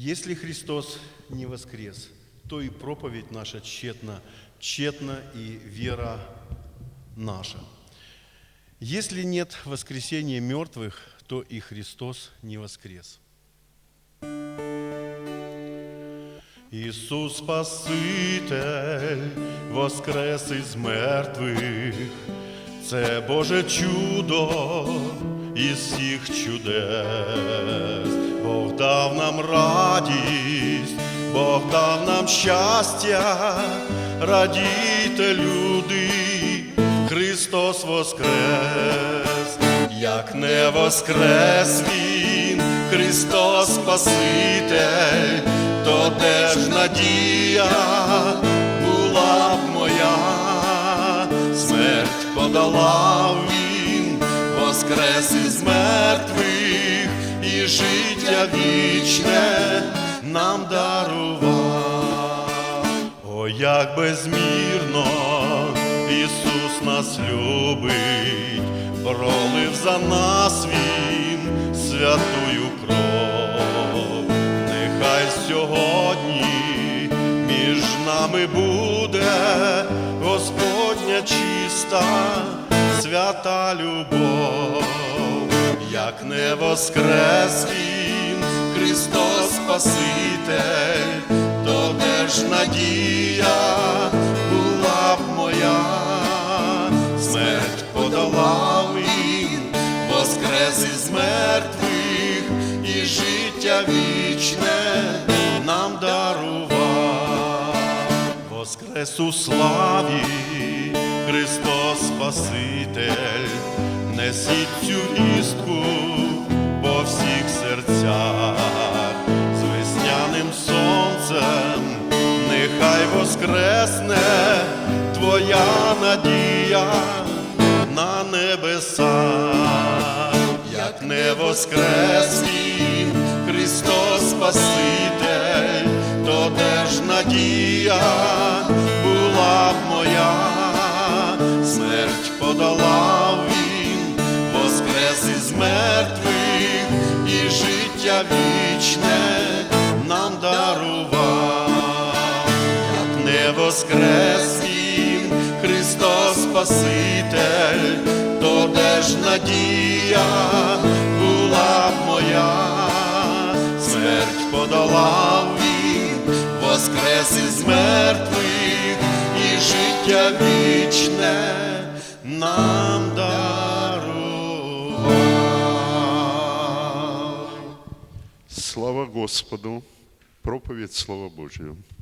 Если Христос не воскрес, то и проповедь наша тщетна, тщетна и вера наша. Если нет воскресения мертвых, то и Христос не воскрес. Ісус Спаситель воскрес із мертвих, це Боже чудо із всіх чудес. Дав нам радість, Бог дав нам щастя, радійте, люди, Христос воскрес, як не воскрес Він, Христос Спаситель, то де ж надія була б моя, смерть подолав він, воскрес із мертвих вічне нам дарував. О, як безмірно Ісус нас любить, пролив за нас Він святую кров. Нехай сьогодні між нами буде Господня чиста, свята любов, як не воскрес Він, Христос Спаситель, то де ж надія була б моя, смерть подолав Він, воскрес із мертвих і життя вічне нам дарував, воскрес у славі, Христос Спаситель, несіть цю вістку по всіх серцях, воскресне Твоя надія на небесах, як не воскрес Христос Спаситель, то де ж надія була б моя, смерть подолав Він, воскрес із мертвих і життя вічне воскрес Він, Христос Спаситель, то де ж надія була моя, смерть подолав Він, воскрес із мертвих і життя вічне нам дарував. Слава Господу! Проповідь Слова Божого.